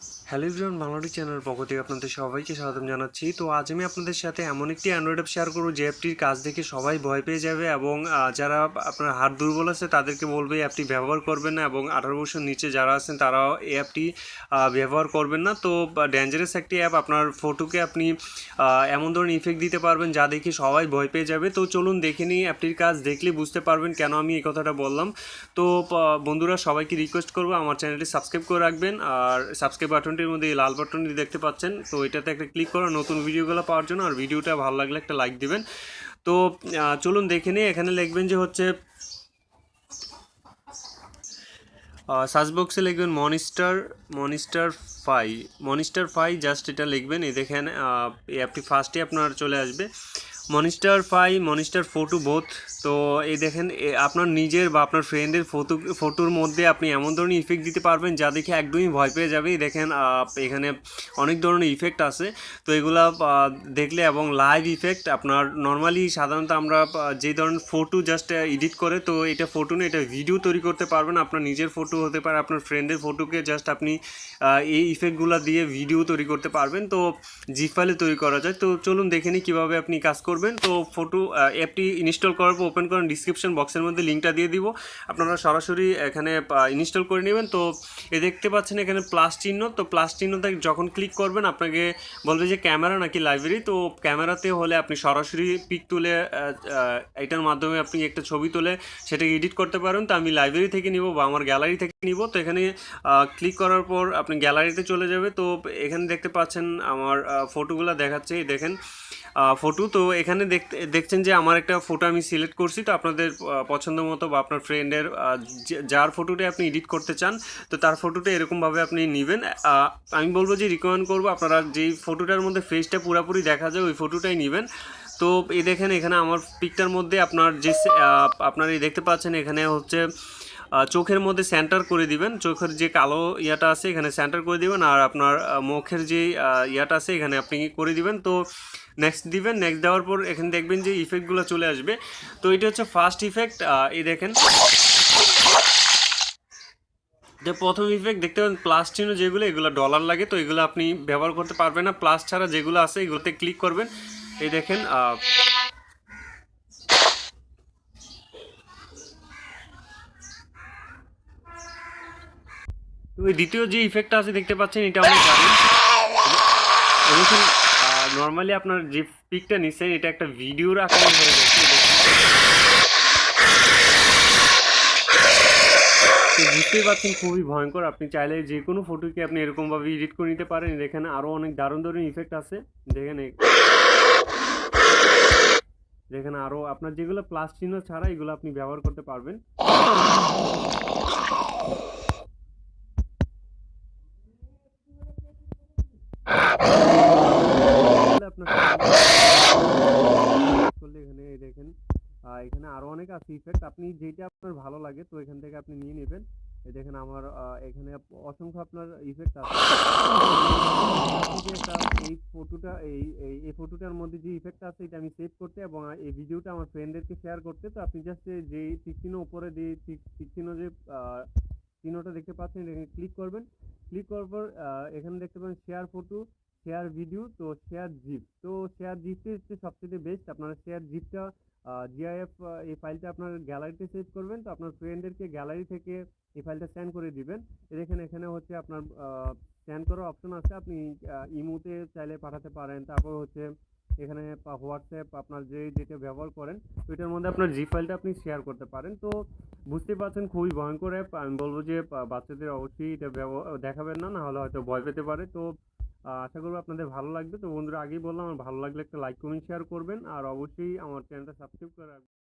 Yes. Hello everyone বাংলাটি চ্যানেলের পক্ষ থেকে আপনাদের সবাইকে স্বাগতম জানাচ্ছি। তো আজ আমি আপনাদের সাথে এমন একটি অ্যান্ড্রয়েড অ্যাপ শেয়ার করব, যে অ্যাপটির কাজ দেখে সবাই ভয় পেয়ে যাবে এবং যারা আপনার হাত দুর্বল আছে তাদেরকে বলবে এই অ্যাপটি ব্যবহার করবেন না এবং আঠারো বছর নিচে যারা আছেন তারাও এই অ্যাপটি ব্যবহার করবেন না। তো ডেঞ্জারাস একটি অ্যাপ আপনার ফটোকে আপনি এমন ধরনের ইফেক্ট দিতে পারবেন যা দেখে সবাই ভয় পেয়ে যাবে। তো চলুন দেখে নিই অ্যাপটির কাজ দেখলে বুঝতে পারবেন কেন আমি এই কথাটা বললাম। তো বন্ধুরা সবাইকে রিকোয়েস্ট করব, আমার চ্যানেলটি সাবস্ক্রাইব করে রাখবেন আর সাবস্ক্রাইব বাটনটির মধ্যে এই লাল বাটনটি দেখতে পাচ্ছেন। তো এটাতে একটা ক্লিক করো নতুন ভিডিওগুলো পাওয়ার জন্য আর ভিডিওটা ভালো লাগলে একটা লাইক দিবেন। তো চলুন দেখে নিই। এখানে লিখবেন যে হচ্ছে সার্চ বক্সে লিখবেন মনিস্টার মনিস্টার ফাই। মনিস্টার ফাই, জাস্ট এটা লিখবেন। এই দেখেন অ্যাপটি ফার্স্টে আপনার চলে আসবে। মনিস্টার ফাই মনিস্টার ফটো বোথ তো এই দেখেন আপনার নিজের বা আপনার ফ্রেন্ডের ফটো ফটোর মধ্যে আপনি এমন ধরনের ইফেক্ট দিতে পারবেন যা দেখে একদমই ভয় পেয়ে যাবে। দেখেন এখানে অনেক ধরনের ইফেক্ট আছে। তো এগুলা দেখলে এবং লাইভ ইফেক্ট আপনার নর্মালি সাধারণত আমরা যে ধরনের ফটো জাস্ট এডিট করে, তো এটা ফটো না, এটা ভিডিও তৈরি করতে পারবেন। আপনার নিজের ফটো হতে পারে, আপনার ফ্রেন্ডের ফটোকে জাস্ট আপনি এই ইফেক্টগুলো দিয়ে ভিডিও তৈরি করতে পারবেন। তো জি ফাইলে তৈরি করা যায়। তো চলুন দেখে নিই কীভাবে আপনি কাজ করবেন। তো ফটো অ্যাপটি ইনস্টল করার পর ওপেন করেন ডিসক্রিপশন বক্সের মধ্যে লিঙ্কটা দিয়ে দিব। আপনারা সরাসরি এখানে ইনস্টল করে নেবেন। তো এ দেখতে পাচ্ছেন এখানে প্লাস চিহ্ন। তো প্লাস চিহ্নতে যখন ক্লিক করবেন, আপনাকে বলবে যে ক্যামেরা নাকি লাইব্রেরি তো ক্যামেরাতে হলে আপনি সরাসরি পিক তুলে এটার মাধ্যমে আপনি একটা ছবি তুলে সেটাকে এডিট করতে পারেন। তো আমি লাইব্রেরি থেকে নিব বা আমার গ্যালারি থেকে নিব। তো এখানে ক্লিক করার পর আপনি গ্যালারিতে চলে যাবে। তো এখানে দেখতে পাচ্ছেন আমার ফটোগুলো দেখাচ্ছে। দেখেন ফটো। তো এখানে দেখতে দেখছেন যে আমার একটা ফটো আমি সিলেক্ট করছি। তো আপনাদের পছন্দ মতো বা আপনার ফ্রেন্ডের যার ফটোটা আপনি এডিট করতে চান, তো তার ফটোটা এরকমভাবে আপনি নেবেন। আমি বলব যে রিকমেন্ড করব। আপনারা যেই ফটোটার মধ্যে ফেসটা পুরোপুরি দেখা যায়, ওই ফটোটাই নেবেন। তো এই দেখেন, এখানে আমার পিকটার মধ্যে আপনার যে আপনার এই দেখতে পাচ্ছেন, এখানে হচ্ছে চোখের মধ্যে সেন্টার করে দিবেন। চোখের যে কালো ইয়াটা আছে, এখানে সেন্টার করে দিবেন আর আপনার মুখের যে ইয়াটা আছে, এখানে আপনি করে দিবেন? তো নেক্সট দিবেন। নেক্সট দেওয়ার পর এখানে দেখবেন যে ইফেক্টগুলো চলে আসবে। তো এটা হচ্ছে ফার্স্ট ইফেক্ট এই দেখেন। যে প্রথম ইফেক্ট দেখতে পাবেন প্লাস যেগুলো, এগুলো ডলার লাগে, তো এগুলো আপনি ব্যবহার করতে পারবেন না। প্লাস ছাড়া যেগুলো আছে, এগুলোতে ক্লিক করবেন। এই দেখেন আহ, তো দ্বিতীয় যে ইফেক্টটা আছে দেখতে পাচ্ছেন এটা অনেক দারুণ। নর্মালি আপনার যে পিকটা নিচ্ছেন এটা একটা ভিডিওর আকারে হয়ে তো বুঝতেই পারছেন খুবই ভয়ঙ্কর। আপনি চাইলে যে কোনো ফটোকে আপনি এরকমভাবে এডিট করে নিতে পারেন। এখানে আরও অনেক দারুণ দারুণ ইফেক্ট আছে। দেখেন যেখানে আরও আপনার যেগুলো প্লাস চিহ্ন ছাড়া এগুলো আপনি ব্যবহার করতে পারবেন। এখানে, এই দেখেন এখানে আরও অনেক আছে। ইফেক্ট আপনি যেটা আপনার ভালো লাগে, তো এখান থেকে আপনি নিয়ে নেবেন। এই দেখেন, আমার এখানে অসংখ্য আপনার ইফেক্ট আছে। এই ফটোটা এই এই ফটোটার মধ্যে যে ইফেক্ট আছে, এটা আমি সেভ করতে এবং এই ভিডিওটা আমার ফ্রেন্ডদেরকে শেয়ার করতে। তো আপনি জাস্ট যে টিক উপরে দিয়ে টিক যে চিহ্নটা দেখতে পাচ্ছেন, এখানে ক্লিক করবেন। ক্লিক করার পর এখানে দেখতে পাবেন শেয়ার ফটো শেয়ার ভিডিও তো শেয়ার জিপ তো শেয়ার জিপটা হচ্ছে সবচেয়ে বেস্ট আপনারা শেয়ার জিপটা জিআইএফ এই ফাইলটা আপনার গ্যালারিতে সেভ করবেন, তো আপনার ফ্রেন্ডদেরকে গ্যালারি থেকে এই ফাইলটা সেন্ড করে দিবেন। এ দেখেন, এখানে হচ্ছে আপনার স্ক্যান করার অপশন আছে, আপনি ইমোতে চাইলে পাঠাতে পারেন। তারপর হচ্ছে এখানে হোয়াটসঅ্যাপ আপনার যে যেটা ব্যবহার করেন তো এটার মধ্যে আপনার জি ফাইলটা আপনি শেয়ার করতে পারেন। তো বুঝতে পারছেন, খুবই ভয়ঙ্কর অ্যাপ আমি বলব যে বাচ্চাদের অবশ্যই এটা ব্যবহার দেখাবেন না না হলে হয়তো ভয় পেতে পারে। তো আশা করব আপনাদের ভালো লাগবে। তো বন্ধুরা, আগেই বললাম, আমার ভালো লাগলে একটা লাইক কমেন্ট শেয়ার করবেন। আর অবশ্যই আমার চ্যানেলটা সাবস্ক্রাইব করে রাখবেন।